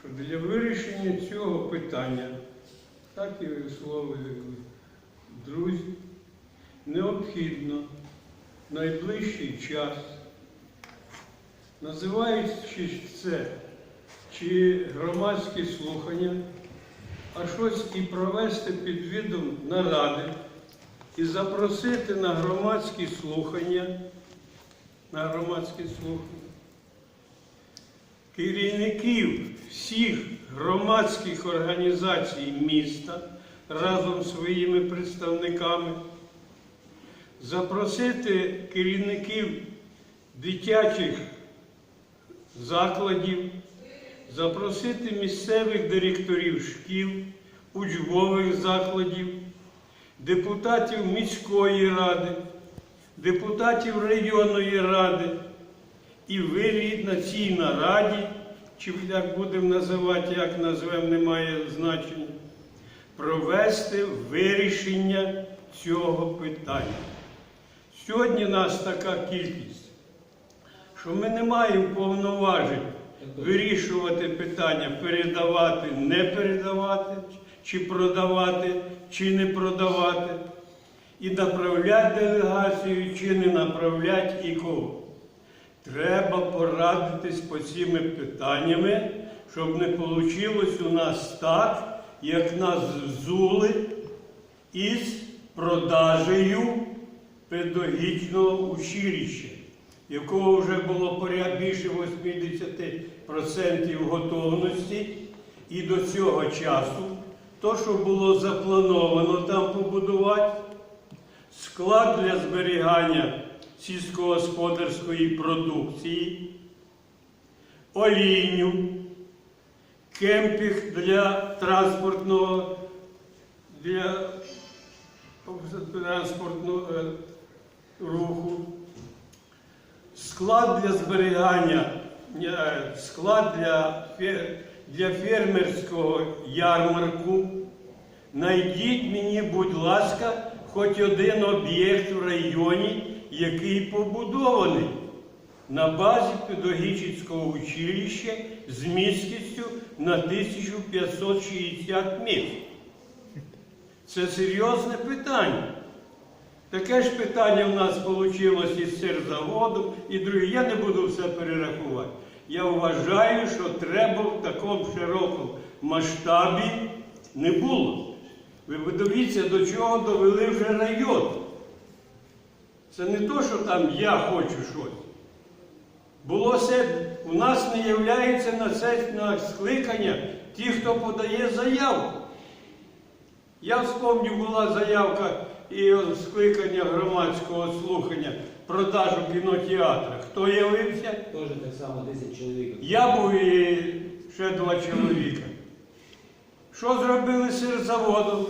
що для вирішення цього питання, так і висловили друзі, необхідно в найближчий час, називаючи це чи громадські слухання, а щось і провести під видом наради і запросити на громадські слухання, на громадські слухання керівників всіх громадських організацій міста разом з своїми представниками, запросити керівників дитячих закладів, запросити місцевих директорів шкіл, учбових закладів, депутатів міської ради, депутатів районної ради. І ви на цій нараді, чи як будемо називати, як назвемо, немає значення, провести вирішення цього питання. Сьогодні нас така кількість, що ми не маємо повноважень вирішувати питання, передавати, не передавати, чи продавати, чи не продавати, і направляти делегацію, чи не направляти і кого. Треба порадитись по цими питаннями, щоб не вийшло у нас так, як нас взули із продажею педагогічного училища, якого вже було поряд більше 80% готовності, і до цього часу то, що було заплановано там побудувати, склад для зберігання сільськогосподарської продукції, олійню, кемпінг для транспортного для транспортного е, руху, склад для зберігання, е, склад для, для фермерського ярмарку. Найдіть мені, будь ласка, хоч один об'єкт в районі, який побудований на базі педагогічного училища з міськістю на 1560 місць. Це серйозне питання. Таке ж питання в нас вийшло із сирзаводу і друге. Я не буду все перерахувати. Я вважаю, що треба в такому широкому масштабі не було. Ви подивіться, до чого довели вже район. Це не то, що там я хочу щось. Було все, у нас не являється на це на скликання ті, хто подає заявку. Я вспомню, була заявка і скликання громадського слухання продажу кінотеатра. Хто явився? Теж так само 10 чоловік. Я був і ще два чоловіка. Що зробили сирзаводом?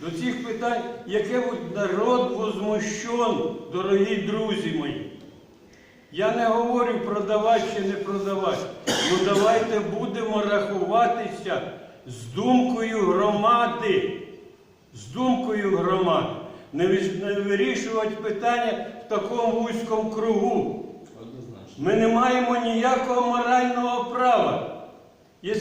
До цих питань, яке народ возмущен, дорогі друзі мої. Я не говорю продавати чи не продавати. Ну давайте будемо рахуватися з думкою громади. З думкою громади. Не вирішувати питання в такому вузькому кругу. Ми не маємо ніякого морального права